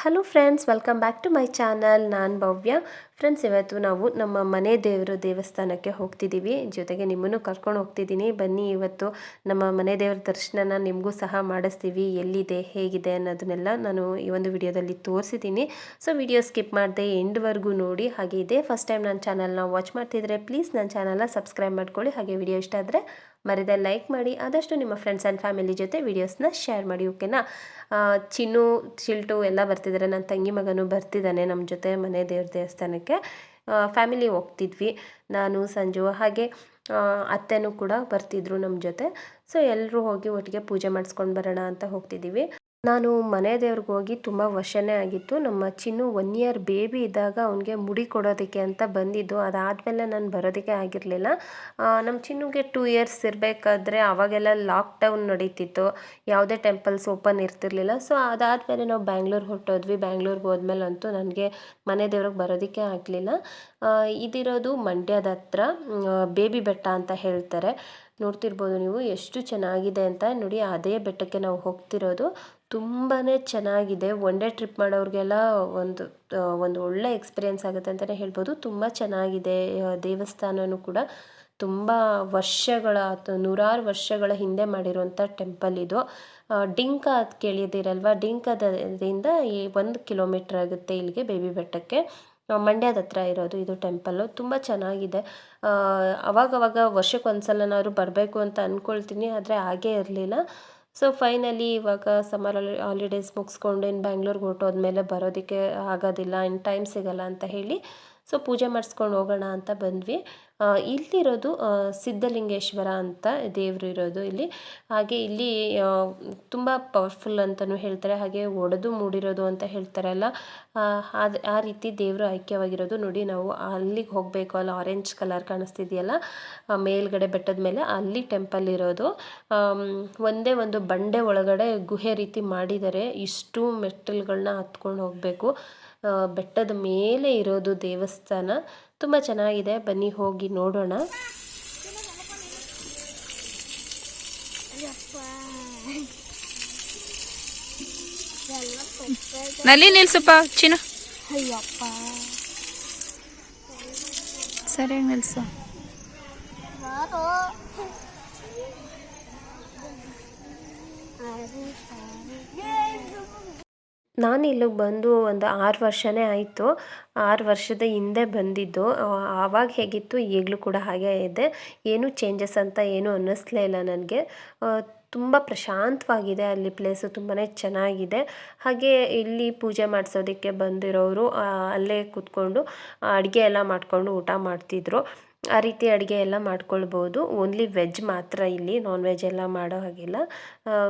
Hello friends welcome back to my channel ನಾನು Bhavya. Friends ಇವತ್ತು ನಾವು ನಮ್ಮ ಮನೆ ದೇವರು ದೇವಸ್ಥಾನಕ್ಕೆ ಹೋಗ್ತಿದ್ದೀವಿ ಜೊತೆಗೆ ನಿಮ್ಮನ್ನು ಕರ್ಕೊಂಡು ಹೋಗ್ತಿದ್ದೀನಿ ಬನ್ನಿ, ಇವತ್ತು ನಮ್ಮ ಮನೆ ದೇವರ ದರ್ಶನನ ನಿಮಗೂ ಸಹ ಮಾಡಿಸ್ತೀವಿ. ಎಲ್ಲಿದೆ, ಹೇಗಿದೆ ಅನ್ನೋದನ್ನೆಲ್ಲ ನಾನು ಈ ಒಂದು ವಿಡಿಯೋದಲ್ಲಿ ತೋರಿಸಿದ್ದೀನಿ ಸೊ ವಿಡಿಯೋ ಸ್ಕಿಪ್ ಮಾಡದೆ ಎಂಡ್ವರೆಗೂ ನೋಡಿ, ಹಾಗೆ ಇದೆ. ಫಸ್ಟ್ ಟೈಮ್ ನನ್ನ ಚಾನಲ್ನ ವಾಚ್ ಮಾಡ್ತಿದ್ರೆ ಪ್ಲೀಸ್ ನನ್ನ ಚಾನಲ್ನ ಸಬ್ಸ್ಕ್ರೈಬ್ ಮಾಡ್ಕೊಳ್ಳಿ. ಹಾಗೆ ವಿಡಿಯೋ ಇಷ್ಟ ಆದರೆ ಮರಿದೆ ಲೈಕ್ ಮಾಡಿ, ಆದಷ್ಟು ನಿಮ್ಮ ಫ್ರೆಂಡ್ಸ್ ಆ್ಯಂಡ್ ಫ್ಯಾಮಿಲಿ ಜೊತೆ ವೀಡಿಯೋಸ್ನ ಶೇರ್ ಮಾಡಿ ಓಕೆನಾ ಚಿನ್ನು, ಚಿಲ್ಟು ಎಲ್ಲ ಬರ್ತಿದ್ದಾರೆ ನನ್ನ ತಂಗಿ ಮಗನೂ ಬರ್ತಿದ್ದಾನೆ ನಮ್ಮ ಜೊತೆ ಮನೆ ದೇವ್ರ ದೇವಸ್ಥಾನಕ್ಕೆ. ಫ್ಯಾಮಿಲಿ ಹೋಗ್ತಿದ್ವಿ ನಾನು, ಸಂಜು, ಹಾಗೆ ಅತ್ತೆನೂ ಕೂಡ ಬರ್ತಿದ್ರು ನಮ್ಮ ಜೊತೆ. ಸೊ ಎಲ್ಲರೂ ಹೋಗಿ ಒಟ್ಟಿಗೆ ಪೂಜೆ ಮಾಡಿಸ್ಕೊಂಡು ಬರೋಣ ಅಂತ ಹೋಗ್ತಿದ್ದೀವಿ ನಾನು ಮನೆ ದೇವ್ರಿಗೆ ಹೋಗಿ ತುಂಬ ವರ್ಷನೇ ಆಗಿತ್ತು. ನಮ್ಮ ಚಿನ್ನು ಒನ್ ಇಯರ್ ಬೇಬಿ ಇದ್ದಾಗ ಅವನಿಗೆ ಮುಡಿ ಕೊಡೋದಕ್ಕೆ ಅಂತ ಬಂದಿದ್ದು. ಅದಾದಮೇಲೆ ನಾನು ಬರೋದಕ್ಕೆ ಆಗಿರಲಿಲ್ಲ. ನಮ್ಮ ಚಿನ್ನುಗೆ ಟೂ ಇಯರ್ಸ್ ಇರಬೇಕಾದ್ರೆ ಅವಾಗೆಲ್ಲ ಲಾಕ್ಡೌನ್ ನಡೀತಿತ್ತು. ಯಾವುದೇ ಟೆಂಪಲ್ಸ್ ಓಪನ್ ಇರ್ತಿರ್ಲಿಲ್ಲ. ಸೊ ಅದಾದಮೇಲೆ ನಾವು ಬ್ಯಾಂಗ್ಳೂರ್ ಹೊರಟೋದ್ವಿ. ಬ್ಯಾಂಗ್ಳೂರ್ಗೆ ಹೋದ್ಮೇಲಂತೂ ನನಗೆ ಮನೆ ದೇವ್ರಿಗೆ ಬರೋದಕ್ಕೆ ಆಗಲಿಲ್ಲ. ಇದಿರೋದು ಮಂಡ್ಯದ ಹತ್ರ ಬೇಬಿ ಬೆಟ್ಟ ಅಂತ ಹೇಳ್ತಾರೆ. ನೋಡ್ತಿರ್ಬೋದು ನೀವು. ಎಷ್ಟು ಚೆನ್ನಾಗಿದೆ ಅಂತ. ನೋಡಿ, ಅದೇ ಬೆಟ್ಟಕ್ಕೆ ನಾವು ಹೋಗ್ತಿರೋದು. ತುಂಬಾ ಚೆನ್ನಾಗಿದೆ. ಒನ್ ಡೇ ಟ್ರಿಪ್ ಮಾಡೋರಿಗೆಲ್ಲ ಒಂದು ಒಂದು ಒಳ್ಳೆ ಎಕ್ಸ್ಪೀರಿಯೆನ್ಸ್ ಆಗುತ್ತೆ ಅಂತಲೇ ಹೇಳ್ಬೋದು. ತುಂಬ ಚೆನ್ನಾಗಿದೆ ದೇವಸ್ಥಾನವೂ ಕೂಡ. ತುಂಬ ವರ್ಷಗಳ ಅಥವಾ ನೂರಾರು ವರ್ಷಗಳ ಹಿಂದೆ ಮಾಡಿರುವಂಥ ಟೆಂಪಲ್ ಇದು. ಡಿಂಕ ಅದು ಕೇಳಿದ್ದೀರಲ್ವ? ಡಿಂಕದಿಂದ ಈ ಒಂದು ಕಿಲೋಮೀಟ್ರ್ ಆಗುತ್ತೆ ಇಲ್ಲಿಗೆ ಬೇಬಿ ಬೆಟ್ಟಕ್ಕೆ. ಮಂಡ್ಯದ ಹತ್ರ ಇರೋದು ಇದು ಟೆಂಪಲ್ಲು ತುಂಬ ಚೆನ್ನಾಗಿದೆ. ಅವಾಗವಾಗ ವರ್ಷಕ್ಕೆ ಒಂದ್ಸಲನಾದ್ರು ಬರಬೇಕು ಅಂತ ಅಂದ್ಕೊಳ್ತೀನಿ ಆದರೆ ಹಾಗೇ ಇರಲಿಲ್ಲ. ಸೊ ಫೈನಲಿ ಇವಾಗ ಸಮ್ಮರ್ ಹಾಲಿಡೇಸ್ ಮುಗಿಸ್ಕೊಂಡು ಇನ್ನು ಬ್ಯಾಂಗ್ಳೂರ್ಗೆ ಹೊರಟೋದ್ಮೇಲೆ ಬರೋದಕ್ಕೆ ಆಗೋದಿಲ್ಲ ಇನ್ನು ಟೈಮ್ ಸಿಗಲ್ಲ ಅಂತ ಹೇಳಿ ಸೊ ಪೂಜೆ ಮಾಡಿಸ್ಕೊಂಡು ಹೋಗೋಣ ಅಂತ ಬಂದ್ವಿ. ಇಲ್ಲಿರೋದು ಸಿದ್ಧಲಿಂಗೇಶ್ವರ ಅಂತ ದೇವರು ಇರೋದು ಇಲ್ಲಿ. ಹಾಗೆ ಇಲ್ಲಿ ತುಂಬ ಪವರ್ಫುಲ್ ಅಂತಲೂ ಹೇಳ್ತಾರೆ, ಹಾಗೆ ಒಡೆದು ಮೂಡಿರೋದು ಅಂತ ಹೇಳ್ತಾರಲ್ಲ ಅದು ಆ ರೀತಿ ದೇವರು ಐಕ್ಯವಾಗಿರೋದು ನೋಡಿ ನಾವು ಅಲ್ಲಿಗೆ ಹೋಗಬೇಕು, ಅಲ್ಲಿ ಆರೆಂಜ್ ಕಲರ್ ಕಾಣಿಸ್ತಿದೆಯಲ್ಲ ಮೇಲ್ಗಡೆ ಬೆಟ್ಟದ ಮೇಲೆ, ಅಲ್ಲಿ ಟೆಂಪಲ್ ಇರೋದು. ಒಂದೇ ಒಂದು ಬಂಡೆ ಒಳಗಡೆ ಗುಹೆ ರೀತಿ ಮಾಡಿದ್ದಾರೆ ಇಷ್ಟು ಮೆಟ್ಟಲುಗಳನ್ನ ಹತ್ಕೊಂಡು ಹೋಗಬೇಕು. ಬೆಟ್ಟದ ಮೇಲೆ ಇರೋದು ದೇವಸ್ಥಾನ. ತುಂಬ ಚೆನ್ನಾಗಿದೆ. ಬನ್ನಿ ಹೋಗಿ ನೋಡೋಣ. ನಲ್ಲಿ ನಿಲ್ಸಪ್ಪ ಚಿನ್ನು. ಅಯ್ಯಪ್ಪ. ಸರಿಯಾಗಿ ನಿಲ್ಸು. ನಾನು ಇಲ್ಲಿಗೆ ಬಂದು ಒಂದು ಆರು ವರ್ಷನೇ ಆಯಿತು. ಆರು ವರ್ಷದ ಹಿಂದೆ ಬಂದಿದ್ದು. ಆವಾಗ ಹೇಗಿತ್ತು ಈಗಲೂ ಕೂಡ ಹಾಗೇ ಇದೆ. ಏನೂ ಚೇಂಜಸ್ ಅಂತ ಏನೂ ಅನ್ನಿಸ್ಲೇ ಇಲ್ಲ ನನಗೆ. ತುಂಬ ಪ್ರಶಾಂತವಾಗಿದೆ ಅಲ್ಲಿ ಪ್ಲೇಸು ತುಂಬಾ ಚೆನ್ನಾಗಿದೆ. ಹಾಗೆ ಇಲ್ಲಿ ಪೂಜೆ ಮಾಡಿಸೋದಕ್ಕೆ ಬಂದಿರೋರು ಅಲ್ಲೇ ಕೂತ್ಕೊಂಡು ಅಡುಗೆ ಎಲ್ಲ ಮಾಡಿಕೊಂಡು ಊಟ ಮಾಡ್ತಿದ್ರು. ಆ ರೀತಿ ಅಡುಗೆ ಎಲ್ಲ ಮಾಡ್ಕೊಳ್ಬೋದು. ಓನ್ಲಿ ವೆಜ್ ಮಾತ್ರ ಇಲ್ಲಿ ನಾನ್ ವೆಜ್ ಎಲ್ಲ ಮಾಡೋ ಹಾಗಿಲ್ಲ.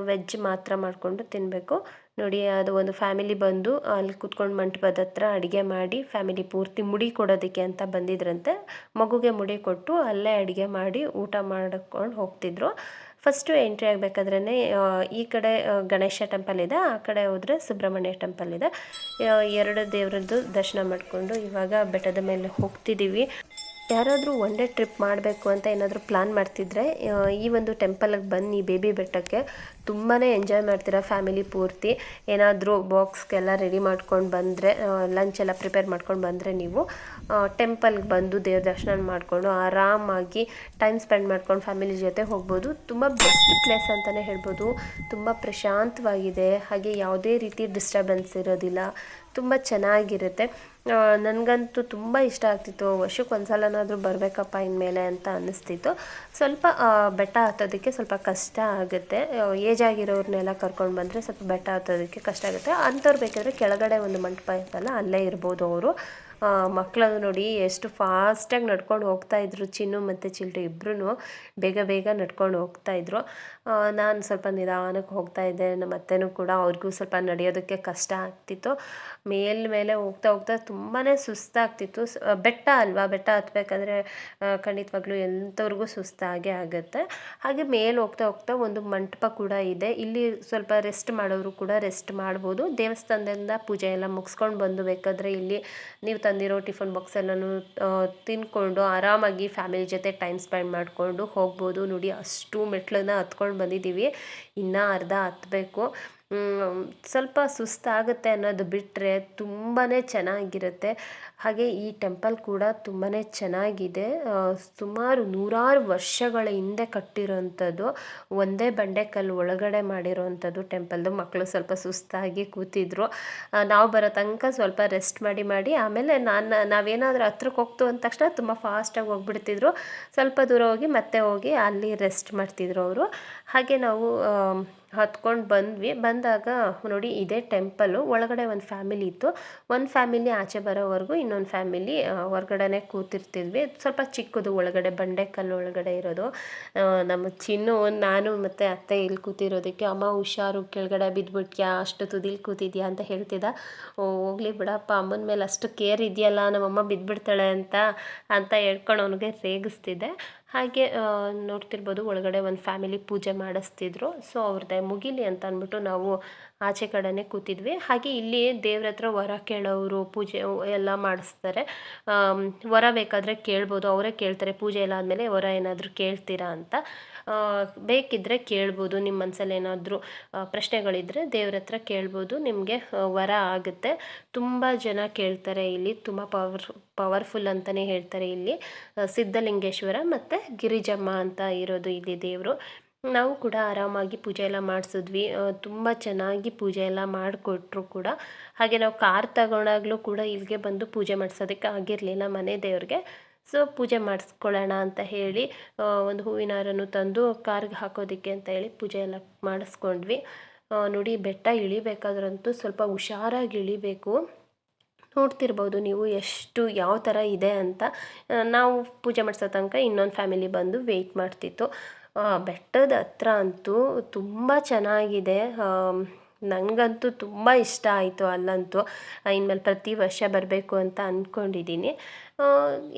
ವೆಜ್ ಮಾತ್ರ ಮಾಡಿಕೊಂಡು ತಿನ್ನಬೇಕು ನೋಡಿ, ಅದು ಒಂದು ಫ್ಯಾಮಿಲಿ ಬಂದು ಅಲ್ಲಿ ಕೂತ್ಕೊಂಡು ಮಂಟಪದ ಹತ್ರ ಅಡುಗೆ ಮಾಡಿ, ಫ್ಯಾಮಿಲಿ ಪೂರ್ತಿ ಮುಡಿ ಕೊಡೋದಕ್ಕೆ ಅಂತ ಬಂದಿದ್ರಂತೆ. ಮಗುಗೆ ಮುಡಿ ಕೊಟ್ಟು ಅಲ್ಲೇ ಅಡುಗೆ ಮಾಡಿ ಊಟ ಮಾಡ್ಕೊಂಡು ಹೋಗ್ತಿದ್ರು. ಫಸ್ಟು ಎಂಟ್ರಿ ಆಗಬೇಕಾದ್ರೇ ಈ ಕಡೆ ಗಣೇಶ ಟೆಂಪಲ್ ಇದೆ, ಆ ಕಡೆ ಹೋದರೆ ಸುಬ್ರಹ್ಮಣ್ಯ ಟೆಂಪಲ್ ಇದೆ. ಎರಡು ದೇವರದ್ದು ದರ್ಶನ ಮಾಡಿಕೊಂಡು ಇವಾಗ ಬೆಟ್ಟದ ಮೇಲೆ ಹೋಗ್ತಿದ್ದೀವಿ ಯಾರಾದರೂ ಒನ್ ಡೇ ಟ್ರಿಪ್ ಮಾಡಬೇಕು ಅಂತ ಏನಾದರೂ ಪ್ಲ್ಯಾನ್ ಮಾಡ್ತಿದ್ರೆ ಈ ಒಂದು ಟೆಂಪಲ್ಗೆ ಬನ್ನಿ ಬೇಬಿ ಬೆಟ್ಟಕ್ಕೆ. ತುಂಬಾ ಎಂಜಾಯ್ ಮಾಡ್ತೀರಾ ಫ್ಯಾಮಿಲಿ ಪೂರ್ತಿ. ಏನಾದರೂ ಬಾಕ್ಸ್ಗೆಲ್ಲ ರೆಡಿ ಮಾಡ್ಕೊಂಡು ಬಂದರೆ ಲಂಚ್ ಎಲ್ಲ ಪ್ರಿಪೇರ್ ಮಾಡ್ಕೊಂಡು ಬಂದರೆ ನೀವು ಟೆಂಪಲ್ಗೆ ಬಂದು ದೇವ್ರ ದರ್ಶನ ಮಾಡಿಕೊಂಡು ಆರಾಮಾಗಿ ಟೈಮ್ ಸ್ಪೆಂಡ್ ಮಾಡ್ಕೊಂಡು ಫ್ಯಾಮಿಲಿ ಜೊತೆ ಹೋಗ್ಬೋದು. ತುಂಬ ಬೆಸ್ಟ್ ಪ್ಲೇಸ್ ಅಂತಲೇ ಹೇಳ್ಬೋದು. ತುಂಬ ಪ್ರಶಾಂತವಾಗಿದೆ. ಹಾಗೆ ಯಾವುದೇ ರೀತಿ ಡಿಸ್ಟರ್ಬೆನ್ಸ್ ಇರೋದಿಲ್ಲ. ತುಂಬ ಚೆನ್ನಾಗಿರುತ್ತೆ. ನನಗಂತೂ ತುಂಬ ಇಷ್ಟ ಆಗ್ತಿತ್ತು. ವರ್ಷಕ್ಕೆ ಒಂದು ಸಲನಾದರೂ ಬರಬೇಕಪ್ಪ ಇನ್ಮೇಲೆ ಅಂತ ಅನ್ನಿಸ್ತಿತ್ತು. ಸ್ವಲ್ಪ ಬೆಟ್ಟ ಹತ್ತೋದಕ್ಕೆ ಸ್ವಲ್ಪ ಕಷ್ಟ ಆಗುತ್ತೆ. ಏಜ್ ಆಗಿರೋರ್ನೆಲ್ಲ ಕರ್ಕೊಂಡು ಬಂದರೆ ಸ್ವಲ್ಪ ಬೆಟ್ಟ ಹತ್ತೋದಕ್ಕೆ ಕಷ್ಟ ಆಗುತ್ತೆ. ಅಂಥವ್ರು ಬೇಕಾದರೆ ಕೆಳಗಡೆ ಒಂದು ಮಂಟಪ ಇರ್ತಲ್ಲ ಅಲ್ಲೇ ಇರ್ಬೋದು ಅವರು. ಮಕ್ಕಳು ನೋಡಿ ಎಷ್ಟು ಫಾಸ್ಟಾಗಿ ನಡ್ಕೊಂಡು ಹೋಗ್ತಾ ಇದ್ರು, ಚಿನ್ನು ಮತ್ತು ಚಿಲ್ಟು ಇಬ್ಬರೂ ಬೇಗ ಬೇಗ ನಡ್ಕೊಂಡು ಹೋಗ್ತಾ ಇದ್ರು. ನಾನು ಸ್ವಲ್ಪ ನಿಧಾನಕ್ಕೆ ಹೋಗ್ತಾ ಇದ್ದೆ, ನಮ್ಮ ಅತ್ತೆನೂ ಕೂಡ ಅವ್ರಿಗೂ ಸ್ವಲ್ಪ ನಡೆಯೋದಕ್ಕೆ ಕಷ್ಟ ಆಗ್ತಿತ್ತು. ಮೇಲ್ಮೇಲೆ ಹೋಗ್ತಾ ಹೋಗ್ತಾ ತುಂಬಾ ಸುಸ್ತಾಗ್ತಿತ್ತು. ಬೆಟ್ಟ ಅಲ್ವಾ, ಬೆಟ್ಟ ಹತ್ಬೇಕಾದ್ರೆ ಖಂಡಿತವಾಗ್ಲೂ ಎಂಥವ್ರಿಗೂ ಸುಸ್ತಾಗೇ ಆಗುತ್ತೆ. ಹಾಗೆ ಮೇಲೆ ಹೋಗ್ತಾ ಹೋಗ್ತಾ ಒಂದು ಮಂಟಪ ಕೂಡ ಇದೆ. ಇಲ್ಲಿ ಸ್ವಲ್ಪ ರೆಸ್ಟ್ ಮಾಡೋರು ಕೂಡ ರೆಸ್ಟ್ ಮಾಡ್ಬೋದು. ದೇವಸ್ಥಾನದಿಂದ ಪೂಜೆ ಎಲ್ಲ ಮುಗಿಸ್ಕೊಂಡು ಬಂದು ಬೇಕಾದರೆ ಇಲ್ಲಿ ನೀವು ತಂದಿರೋ ಟಿಫನ್ ಬಾಕ್ಸ್ ತಿನ್ಕೊಂಡು ಆರಾಮಾಗಿ ಫ್ಯಾಮಿಲಿ ಜೊತೆ ಟೈಮ್ ಸ್ಪೆಂಡ್ ಮಾಡಿಕೊಂಡು ಹೋಗ್ಬೋದು. ನೋಡಿ, ಅಷ್ಟು ಮೆಟ್ಲನ್ನ ಹತ್ಕೊಂಡು ಬಂದಿದ್ದೀವಿ. ಇನ್ನೂ ಅರ್ಧ ಹತ್ತಬೇಕು ಸ್ವಲ್ಪ ಸುಸ್ತಾಗುತ್ತೆ ಅನ್ನೋದು ಬಿಟ್ಟರೆ ತುಂಬಾ ಚೆನ್ನಾಗಿರುತ್ತೆ. ಹಾಗೆ ಈ ಟೆಂಪಲ್ ಕೂಡ ತುಂಬಾ ಚೆನ್ನಾಗಿದೆ. ಸುಮಾರು ನೂರಾರು ವರ್ಷಗಳ ಹಿಂದೆ ಕಟ್ಟಿರೋಂಥದ್ದು ಒಂದೇ ಬಂಡೆಕಲ್ಲು ಒಳಗಡೆ ಮಾಡಿರೋವಂಥದ್ದು ಟೆಂಪಲ್ದು. ಮಕ್ಕಳು ಸ್ವಲ್ಪ ಸುಸ್ತಾಗಿ ಕೂತಿದ್ರು. ನಾವು ಬರೋ ತನಕ ಸ್ವಲ್ಪ ರೆಸ್ಟ್ ಮಾಡಿ ಮಾಡಿ, ಆಮೇಲೆ ನಾನು, ನಾವೇನಾದರೂ ಹತ್ರಕ್ಕೆ ಹೋಗ್ತು ಅಂದ ತಕ್ಷಣ ತುಂಬ ಫಾಸ್ಟಾಗಿ ಹೋಗ್ಬಿಡ್ತಿದ್ರು. ಸ್ವಲ್ಪ ದೂರ ಹೋಗಿ ಮತ್ತೆ ಹೋಗಿ ಅಲ್ಲಿ ರೆಸ್ಟ್ ಮಾಡ್ತಿದ್ರು ಅವರು. ಹಾಗೆ ನಾವು ಹತ್ಕೊಂಡು ಬಂದ್ವಿ. ಬಂದಾಗ ನೋಡಿ ಇದೇ ಟೆಂಪಲ್ಲು ಒಳಗಡೆ ಒಂದು ಫ್ಯಾಮಿಲಿ ಇತ್ತು. ಒಂದು ಫ್ಯಾಮಿಲಿ ಆಚೆ ಬರೋವರೆಗೂ ಇನ್ನೊಂದು ಫ್ಯಾಮಿಲಿ ಹೊರ್ಗಡೆನೇ ಕೂತಿರ್ತಿದ್ವಿ. ಸ್ವಲ್ಪ ಚಿಕ್ಕದು ಒಳಗಡೆ, ಬಂಡೆಕಲ್ಲು ಒಳಗಡೆ ಇರೋದು. ನಮ್ಮ ಚಿನ್ನು, ನಾನು ಮತ್ತು ಅತ್ತೆ ಇಲ್ಲಿ ಕೂತಿರೋದಕ್ಕೆ, ಅಮ್ಮ, ಹುಷಾರು, ಕೆಳಗಡೆ ಬಿದ್ದುಬಿಟ್ಯಾ ಅಷ್ಟು ತುದಿಲಿ ಕೂತಿದ್ಯಾ? ಅಂತ ಹೇಳ್ತಿದ್ದ. ಹೋಗ್ಲಿ ಬಿಡಪ್ಪ, ಅಮ್ಮನ ಮೇಲೆ ಅಷ್ಟು ಕೇರ್ ಇದೆಯಲ್ಲ? ನಮ್ಮಮ್ಮ ಬಿದ್ದುಬಿಡ್ತಾಳೆ ಅಂತ ಅಂತ ಹೇಳ್ಕೊಂಡು ಅವನಿಗೆ ರೇಗಿಸ್ತಿದ್ದೆ. ಹಾಗೆ ನೋಡ್ತಿರ್ಬೋದು ಒಳಗಡೆ ಒಂದು ಫ್ಯಾಮಿಲಿ ಪೂಜೆ ಮಾಡಿಸ್ತಿದ್ರು. ಸೊ ಅವ್ರದ್ದೇ ಮುಗಿಲಿ ಅಂತ ಅಂದ್ಬಿಟ್ಟು ನಾವು ಆಚೆ ಕಡೆನೇ ಕೂತಿದ್ವಿ. ಹಾಗೆ ಇಲ್ಲಿ ದೇವ್ರ ಹತ್ರ ವರ ಕೇಳೋರು ಪೂಜೆ ಎಲ್ಲ ಮಾಡಿಸ್ತಾರೆ. ವರ ಬೇಕಾದರೆ ಕೇಳ್ಬೋದು. ಅವರೇ ಕೇಳ್ತಾರೆ, ಪೂಜೆ ಎಲ್ಲ ಆದಮೇಲೆ ವರ ಏನಾದರೂ ಕೇಳ್ತೀರಾ ಅಂತ. ಬೇಕಿದ್ದರೆ ಕೇಳ್ಬೋದು. ನಿಮ್ಮ ಮನಸ್ಸಲ್ಲಿ ಏನಾದರೂ ಪ್ರಶ್ನೆಗಳಿದ್ದರೆ ದೇವ್ರ ಹತ್ರ ಕೇಳ್ಬೋದು. ನಿಮಗೆ ವರ ಆಗುತ್ತೆ. ತುಂಬ ಜನ ಕೇಳ್ತಾರೆ ಇಲ್ಲಿ. ತುಂಬ ಪವರ್, ಪವರ್ಫುಲ್ ಅಂತಲೇ ಹೇಳ್ತಾರೆ ಇಲ್ಲಿ. ಸಿದ್ಧಲಿಂಗೇಶ್ವರ ಮತ್ತು ಗಿರಿಜಮ್ಮ ಅಂತ ಇರೋದು ಇಲ್ಲಿ ದೇವರು. ನಾವು ಕೂಡ ಆರಾಮಾಗಿ ಪೂಜೆ ಎಲ್ಲ ಮಾಡಿಸಿದ್ವಿ. ತುಂಬ ಚೆನ್ನಾಗಿ ಪೂಜೆ ಎಲ್ಲ ಮಾಡಿಕೊಟ್ರು ಕೂಡ. ಹಾಗೆ ನಾವು ಕಾರ್ ತಗೊಂಡಾಗಲೂ ಕೂಡ ಇಲ್ಲಿಗೆ ಬಂದು ಪೂಜೆ ಮಾಡಿಸೋದಕ್ಕೆ ಆಗಿರಲಿಲ್ಲ ಮನೆ ದೇವ್ರಿಗೆ. ಸೊ ಪೂಜೆ ಮಾಡಿಸ್ಕೊಳ್ಳೋಣ ಅಂತ ಹೇಳಿ ಒಂದು ಹೂವಿನ ಹಾರನ್ನು ತಂದು ಕಾರ್ಗೆ ಹಾಕೋದಕ್ಕೆ ಅಂತ ಹೇಳಿ ಪೂಜೆ ಎಲ್ಲ ಮಾಡಿಸ್ಕೊಂಡ್ವಿ. ನೋಡಿ ಬೆಟ್ಟ ಇಳಿಬೇಕಾದ್ರಂತೂ ಸ್ವಲ್ಪ ಹುಷಾರಾಗಿ ಇಳಿಬೇಕು. ನೋಡ್ತಿರ್ಬೋದು ನೀವು ಎಷ್ಟು, ಯಾವ ಥರ ಇದೆ ಅಂತ. ನಾವು ಪೂಜೆ ಮಾಡಿಸೋ ತನಕ ಇನ್ನೊಂದು ಫ್ಯಾಮಿಲಿ ಬಂದು ವೆಯ್ಟ್ ಮಾಡ್ತಿತ್ತು. ಬೆಟ್ಟದ ಹತ್ರ ಅಂತೂ ತುಂಬ ಚೆನ್ನಾಗಿದೆ. ನನಗಂತೂ ತುಂಬ ಇಷ್ಟ ಆಯಿತು ಅಲ್ಲಂತೂ. ಇನ್ಮೇಲೆ ಪ್ರತಿ ವರ್ಷ ಬರಬೇಕು ಅಂತ ಅಂದ್ಕೊಂಡಿದ್ದೀನಿ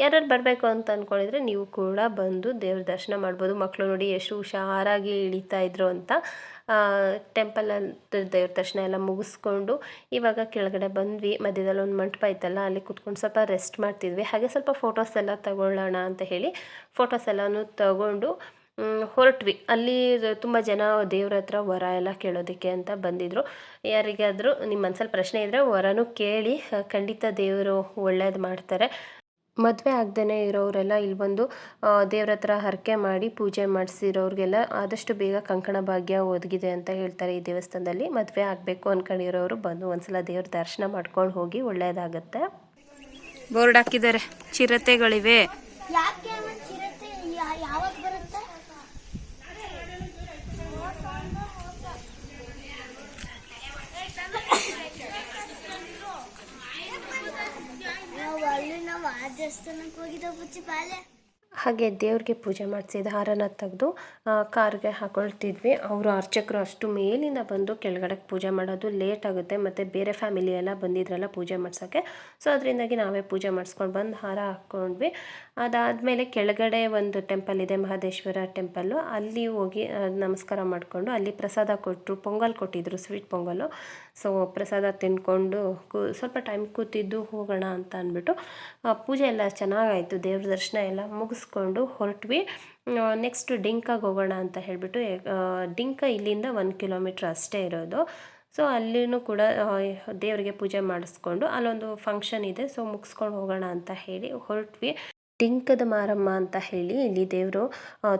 ಯಾರ್ಯಾರು ಬರಬೇಕು ಅಂತ ಅಂದ್ಕೊಂಡಿದ್ರೆ ನೀವು ಕೂಡ ಬಂದು ದೇವ್ರ ದರ್ಶನ ಮಾಡ್ಬೋದು. ಮಕ್ಕಳು ನೋಡಿ ಎಷ್ಟು ಹುಷಾರಾಗಿ ಇಳಿತಾ ಇದ್ರು ಅಂತ. ಟೆಂಪಲಲ್ಲಿ ದೇವ್ರ ದರ್ಶನ ಎಲ್ಲ ಮುಗಿಸ್ಕೊಂಡು ಇವಾಗ ಕೆಳಗಡೆ ಬಂದ್ವಿ. ಮಧ್ಯದಲ್ಲಿ ಒಂದು ಮಂಟಪ ಇತ್ತಲ್ಲ, ಅಲ್ಲಿ ಕುತ್ಕೊಂಡು ಸ್ವಲ್ಪ ರೆಸ್ಟ್ ಮಾಡ್ತಿದ್ವಿ. ಹಾಗೆ ಸ್ವಲ್ಪ ಫೋಟೋಸ್ ಎಲ್ಲ ತಗೊಳ್ಳೋಣ ಅಂತ ಹೇಳಿ ಫೋಟೋಸ್ ಎಲ್ಲನೂ ತಗೊಂಡು ಹೊರಟ್ವಿ. ಅಲ್ಲಿ ತುಂಬ ಜನ ದೇವ್ರ ಹತ್ರ ವರ ಎಲ್ಲ ಕೇಳೋದಕ್ಕೆ ಅಂತ ಬಂದಿದ್ದರು ಯಾರಿಗಾದರೂ ನಿಮ್ಮ ಮನ್ಸಲ್ಲಿ ಪ್ರಶ್ನೆ ಇದ್ದರೆ ವರನೂ ಕೇಳಿ ಖಂಡಿತ ದೇವರು ಒಳ್ಳೇದು ಮಾಡ್ತಾರೆ. ಮದುವೆ ಆಗ್ದೇ ಇರೋರೆಲ್ಲ ಇಲ್ಲಿ ಬಂದು ದೇವ್ರ ಹತ್ರ ಹರಕೆ ಮಾಡಿ ಪೂಜೆ ಮಾಡಿಸಿರೋರಿಗೆಲ್ಲ ಆದಷ್ಟು ಬೇಗ ಕಂಕಣ ಭಾಗ್ಯ ಒದಗಿದೆ ಅಂತ ಹೇಳ್ತಾರೆ ಈ ದೇವಸ್ಥಾನದಲ್ಲಿ. ಮದುವೆ ಆಗಬೇಕು ಅಂದ್ಕೊಂಡಿರೋರು ಬಂದು ಒಂದ್ಸಲ ದೇವ್ರ ದರ್ಶನ ಮಾಡ್ಕೊಂಡು ಹೋಗಿ ಒಳ್ಳೆಯದಾಗತ್ತೆ ಬೋರ್ಡ್ ಹಾಕಿದ್ದಾರೆ. ಚಿರತೆಗಳಿವೆ. Coba. ಹಾಗೆ ದೇವ್ರಿಗೆ ಪೂಜೆ ಮಾಡಿಸಿದ ಹಾರನ ತೆಗೆದು ಕಾರ್ಗೆ ಹಾಕೊಳ್ತಿದ್ವಿ. ಅವರು ಅರ್ಚಕರು ಅಷ್ಟು ಮೇಲಿಂದ ಬಂದು ಕೆಳಗಡೆ ಪೂಜೆ ಮಾಡೋದು ಲೇಟ್ ಆಗುತ್ತೆ. ಮತ್ತು ಬೇರೆ ಫ್ಯಾಮಿಲಿ ಎಲ್ಲ ಬಂದಿದ್ರಲ್ಲ ಪೂಜೆ ಮಾಡ್ಸೋಕ್ಕೆ ಸೊ ಅದರಿಂದಾಗಿ ನಾವೇ ಪೂಜೆ ಮಾಡಿಸ್ಕೊಂಡು ಬಂದು ಹಾರ ಹಾಕ್ಕೊಂಡ್ವಿ. ಅದಾದಮೇಲೆ ಕೆಳಗಡೆ ಒಂದು ಟೆಂಪಲ್ ಇದೆ, ಮಹದೇಶ್ವರ ಟೆಂಪಲ್ಲು ಅಲ್ಲಿ ಹೋಗಿ ನಮಸ್ಕಾರ ಮಾಡಿಕೊಂಡು ಅಲ್ಲಿ ಪ್ರಸಾದ ಕೊಟ್ಟರು, ಪೊಂಗಲ್ ಕೊಟ್ಟಿದ್ರು ಸ್ವೀಟ್ ಪೊಂಗಲ್ಲು ಸೊ ಪ್ರಸಾದ ತಿಂದ್ಕೊಂಡು ಕೂ, ಸ್ವಲ್ಪ ಟೈಮ್ ಕೂತಿದ್ದು ಹೋಗೋಣ ಅಂತ ಅಂದ್ಬಿಟ್ಟು ಪೂಜೆ ಎಲ್ಲ ಚೆನ್ನಾಗಾಯಿತು. ದೇವ್ರ ದರ್ಶನ ಎಲ್ಲ ಮುಗಿಸ್ಕೊಂಡು ಹೊರಟ್ವಿ. ನೆಕ್ಸ್ಟ್ ಡಿಂಕಾಗೆ ಹೋಗೋಣ ಅಂತ ಹೇಳಿಬಿಟ್ಟು ಡಿಂಕ ಇಲ್ಲಿಂದ ಒಂದು ಕಿಲೋಮೀಟ್ರ್ ಅಷ್ಟೇ ಇರೋದು. ಸೊ ಅಲ್ಲಿನೂ ಕೂಡ ದೇವರಿಗೆ ಪೂಜೆ ಮಾಡಿಸ್ಕೊಂಡು ಅಲ್ಲೊಂದು ಫಂಕ್ಷನ್ ಇದೆ. ಸೊ ಮುಗಿಸ್ಕೊಂಡು ಹೋಗೋಣ ಅಂತ ಹೇಳಿ ಹೊರಟ್ವಿ. ಟಿಂಕದ ಮಾರಮ್ಮ ಅಂತ ಹೇಳಿ ಇಲ್ಲಿ ದೇವರು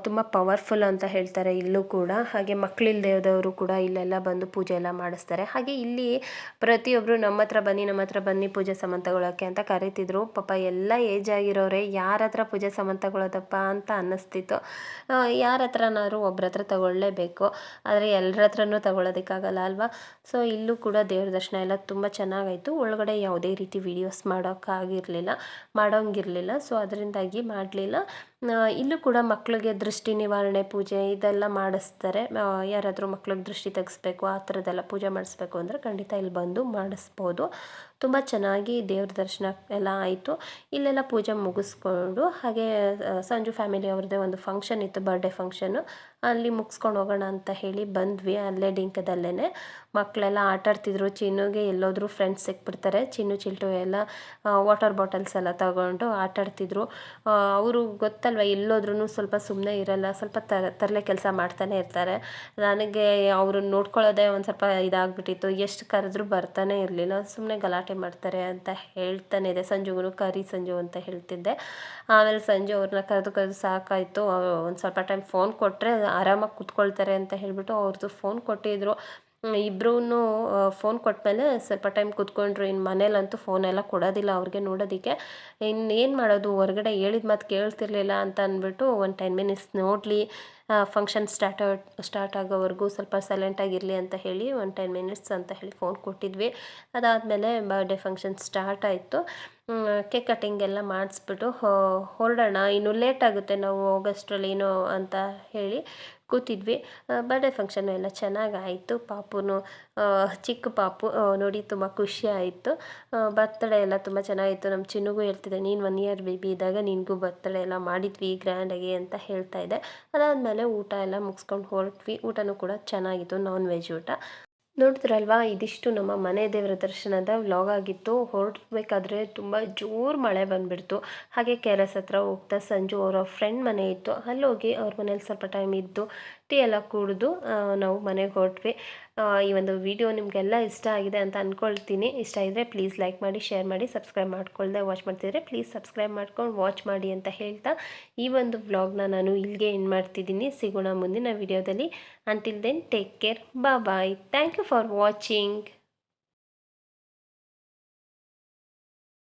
ತುಂಬ ಪವರ್ಫುಲ್ ಅಂತ ಹೇಳ್ತಾರೆ ಇಲ್ಲೂ ಕೂಡ. ಹಾಗೆ ಮಕ್ಕಳಿಲ್ದೇದವರು ಕೂಡ ಇಲ್ಲೆಲ್ಲ ಬಂದು ಪೂಜೆ ಎಲ್ಲ ಮಾಡಿಸ್ತಾರೆ. ಹಾಗೆ ಇಲ್ಲಿ ಪ್ರತಿಯೊಬ್ಬರು ನಮ್ಮ ಹತ್ರ ಬನ್ನಿ, ನಮ್ಮ ಹತ್ರ ಬನ್ನಿ ಪೂಜೆ ಸಾಮಾನು ಅಂತ ಕರೀತಿದ್ರು. ಪಾಪ ಎಲ್ಲ ಏಜ್ ಆಗಿರೋರೆ, ಯಾರ ಹತ್ರ ಪೂಜೆ ಸಾಮಾನು ಅಂತ ಅನ್ನಿಸ್ತಿತ್ತು. ಯಾರ ಹತ್ರನಾದ್ರು ಒಬ್ರ ಹತ್ರ ತಗೊಳ್ಳೇಬೇಕು ಆದರೆ ಎಲ್ಲರ ಹತ್ರನೂ ತಗೊಳ್ಳೋದಕ್ಕಾಗಲ್ಲ ಅಲ್ವಾ? ಸೊ ಇಲ್ಲೂ ಕೂಡ ದೇವ್ರ ದರ್ಶನ ಎಲ್ಲ ತುಂಬ ಚೆನ್ನಾಗಾಯಿತು. ಒಳಗಡೆ ಯಾವುದೇ ರೀತಿ ವೀಡಿಯೋಸ್ ಮಾಡೋಕ್ಕಾಗಿರಲಿಲ್ಲ, ಮಾಡೋಂಗಿರಲಿಲ್ಲ. ಸೊ ಅದರಿಂದಾಗಿ ಮಾಡಲಿಲ್ಲ. ಇಲ್ಲೂ ಕೂಡ ಮಕ್ಕಳಿಗೆ ದೃಷ್ಟಿ ನಿವಾರಣೆ, ಪೂಜೆ ಇದೆಲ್ಲ ಮಾಡಿಸ್ತಾರೆ. ಯಾರಾದರೂ ಮಕ್ಳಿಗೆ ದೃಷ್ಟಿ ತೆಗೆಸ್ಬೇಕು, ಆ ಥರದ್ದೆಲ್ಲ ಪೂಜೆ ಮಾಡಿಸ್ಬೇಕು ಅಂದರೆ ಖಂಡಿತ ಇಲ್ಲಿ ಬಂದು ಮಾಡಿಸ್ಬೋದು. ತುಂಬ ಚೆನ್ನಾಗಿ ದೇವ್ರ ದರ್ಶನ ಎಲ್ಲ ಆಯಿತು. ಇಲ್ಲೆಲ್ಲ ಪೂಜೆ ಮುಗಿಸ್ಕೊಂಡು, ಹಾಗೆ ಸಂಜು ಫ್ಯಾಮಿಲಿ ಅವ್ರದ್ದೇ ಒಂದು ಫಂಕ್ಷನ್ ಇತ್ತು ಬರ್ಡೇ ಫಂಕ್ಷನ್ನು ಅಲ್ಲಿ ಮುಗಿಸ್ಕೊಂಡು ಹೋಗೋಣ ಅಂತ ಹೇಳಿ ಬಂದ್ವಿ, ಅಲ್ಲೇ ಡಿಂಕದಲ್ಲೇ ಮಕ್ಕಳೆಲ್ಲ ಆಟ ಆಡ್ತಿದ್ರು, ಚಿನ್ನುಗೆ ಎಲ್ಲೋದ್ರೂ ಫ್ರೆಂಡ್ಸ್ ಸಿಕ್ಬಿಡ್ತಾರೆ. ಚಿನ್ನು ಚಿಲ್ಟು ಎಲ್ಲ ವಾಟರ್ ಬಾಟಲ್ಸ್ ಎಲ್ಲ ತಗೊಂಡು ಆಟಾಡ್ತಿದ್ರು ಅವರು ಗೊತ್ತಲ್ವ? ಅಲ್ವಾ? ಎಲ್ಲೋದ್ರೂ ಸ್ವಲ್ಪ ಸುಮ್ಮನೆ ಇರಲ್ಲ, ಸ್ವಲ್ಪ ತರ ತರಲೆ ಕೆಲಸ ಮಾಡ್ತಾನೆ ಇರ್ತಾರೆ. ನನಗೆ ಅವ್ರನ್ನ ನೋಡ್ಕೊಳ್ಳೋದೇ ಒಂದು ಸ್ವಲ್ಪ ಇದಾಗ್ಬಿಟ್ಟಿತ್ತು. ಎಷ್ಟು ಕರೆದ್ರೂ ಬರ್ತಾನೆ ಇರಲಿಲ್ಲ. ಸುಮ್ಮನೆ ಗಲಾಟೆ ಮಾಡ್ತಾರೆ ಅಂತ ಹೇಳ್ತಾನೆ ಇದೆ. ಸಂಜುಗೂ ಕರಿ ಸಂಜು ಅಂತ ಹೇಳ್ತಿದ್ದೆ. ಆಮೇಲೆ ಸಂಜು ಅವ್ರನ್ನ ಕರೆದು ಕರೆದು ಸಾಕಾಯಿತು. ಒಂದು ಸ್ವಲ್ಪ ಟೈಮ್ ಫೋನ್ ಕೊಟ್ಟರೆ ಆರಾಮಾಗಿ ಕೂತ್ಕೊಳ್ತಾರೆ ಅಂತ ಹೇಳಿಬಿಟ್ಟು ಅವ್ರದ್ದು ಫೋನ್ ಕೊಟ್ಟಿದ್ರು. ಇಬ್ಬರೂ ಫೋನ್ ಕೊಟ್ಟಮೇಲೆ ಸ್ವಲ್ಪ ಟೈಮ್ ಕೂತ್ಕೊಂಡ್ರು. ಇನ್ನು ಮನೇಲಂತೂ ಫೋನೆಲ್ಲ ಕೊಡೋದಿಲ್ಲ ಅವ್ರಿಗೆ ನೋಡೋದಕ್ಕೆ. ಇನ್ನೇನು ಮಾಡೋದು? ಹೊರಗಡೆ ಹೇಳಿದ ಮಾತು ಕೇಳ್ತಿರ್ಲಿಲ್ಲ ಅಂತ ಅಂದ್ಬಿಟ್ಟು ಒಂದು ಟೆನ್ ಮಿನಿಟ್ಸ್ ನೋಡಲಿ. ಫಂಕ್ಷನ್ ಸ್ಟಾರ್ಟ್ ಸ್ಟಾರ್ಟ್ ಆಗೋವರೆಗೂ ಸ್ವಲ್ಪ ಸೈಲೆಂಟಾಗಿರಲಿ ಅಂತ ಹೇಳಿ ಒನ್ ಟೆನ್ ಮಿನಿಟ್ಸ್ ಅಂತ ಹೇಳಿ ಫೋನ್ ಕೊಟ್ಟಿದ್ವಿ. ಅದಾದಮೇಲೆ ಬರ್ಡೇ ಫಂಕ್ಷನ್ ಸ್ಟಾರ್ಟ್ ಆಯಿತು. ಕೇಕ್ ಕಟ್ಟಿಂಗ್ ಎಲ್ಲ ಮಾಡಿಸ್ಬಿಟ್ಟು ಹೊರಡೋಣ, ಇನ್ನು ಲೇಟ್ ಆಗುತ್ತೆ ನಾವು ಆಗಸ್ಟ್ರಲ್ಲಿ ಏನೋ ಅಂತ ಹೇಳಿ ಕೂತಿದ್ವಿ. ಬರ್ಡೇ ಫಂಕ್ಷನ್ ಎಲ್ಲ ಚೆನ್ನಾಗಾಯಿತು ಪಾಪುನು ಚಿಕ್ಕ ಪಾಪು ನೋಡಿ ತುಂಬ ಖುಷಿ ಆಯಿತು. ಬರ್ತಡೇ ಎಲ್ಲ ತುಂಬ ಚೆನ್ನಾಗಿತ್ತು. ನಮ್ಮ ಚಿನ್ನುಗೂ ಹೇಳ್ತಿದ್ದೆ, ನೀನು ಒನ್ ಇಯರ್ ಬೇಬಿ ಇದ್ದಾಗ ನಿನಗೂ ಬರ್ತಡೇ ಎಲ್ಲ ಮಾಡಿದ್ವಿ ಗ್ರ್ಯಾಂಡಾಗಿ ಅಂತ ಹೇಳ್ತಾ ಇದ್ದೆ. ಅದಾದಮೇಲೆ ಊಟ ಎಲ್ಲ ಮುಗಿಸ್ಕೊಂಡು ಹೊರಟ್ವಿ. ಊಟನೂ ಕೂಡ ಚೆನ್ನಾಗಿತ್ತು ನಾನ್ ವೆಜ್ ಊಟ. ನೋಡಿದ್ರಲ್ವಾ ಇದಿಷ್ಟು ನಮ್ಮ ಮನೆ ದೇವರ ದರ್ಶನದ ವ್ಲಾಗ್ ಆಗಿತ್ತು. ಹೊರಡ್ಬೇಕಾದ್ರೆ ತುಂಬ ಜೋರು ಮಳೆ ಬಂದುಬಿಡ್ತು. ಹಾಗೆ ಕೆ ಆರ್ ಎಸ್ ಹತ್ರ ಹೋಗ್ತಾ ಸಂಜು ಅವರ ಫ್ರೆಂಡ್ ಮನೆ ಇತ್ತು. ಅಲ್ಲಿ ಹೋಗಿ ಅವ್ರ ಮನೇಲಿ ಸ್ವಲ್ಪ ಟೈಮ್ ಇದ್ದು ಟೀ ಎಲ್ಲ ಕುಡಿದು ನಾವು ಮನೆಗೆ ಹೊರಟ್ವಿ. ಈ ಒಂದು ವಿಡಿಯೋ ನಿಮಗೆಲ್ಲ ಇಷ್ಟ ಆಗಿದೆ ಅಂತ ಅಂದ್ಕೊಳ್ತೀನಿ ಇಷ್ಟ ಇದ್ದರೆ ಪ್ಲೀಸ್ ಲೈಕ್ ಮಾಡಿ ಶೇರ್ ಮಾಡಿ ಸಬ್ಸ್ಕ್ರೈಬ್ ಮಾಡ್ಕೊಳ್ದೆ ವಾಚ್ ಮಾಡ್ತಿದ್ರೆ ಪ್ಲೀಸ್ ಸಬ್ಸ್ಕ್ರೈಬ್ ಮಾಡ್ಕೊಂಡು ವಾಚ್ ಮಾಡಿ ಅಂತ ಹೇಳ್ತಾ ಈ ಒಂದು ವ್ಲಾಗ್ನ ನಾನು ಇಲ್ಲಿಗೆ ಎಂಡ್ ಮಾಡ್ತಿದ್ದೀನಿ. ಸಿಗೋಣ ಮುಂದಿನ ವಿಡಿಯೋದಲ್ಲಿ. Until then take care bye bye thank you for watching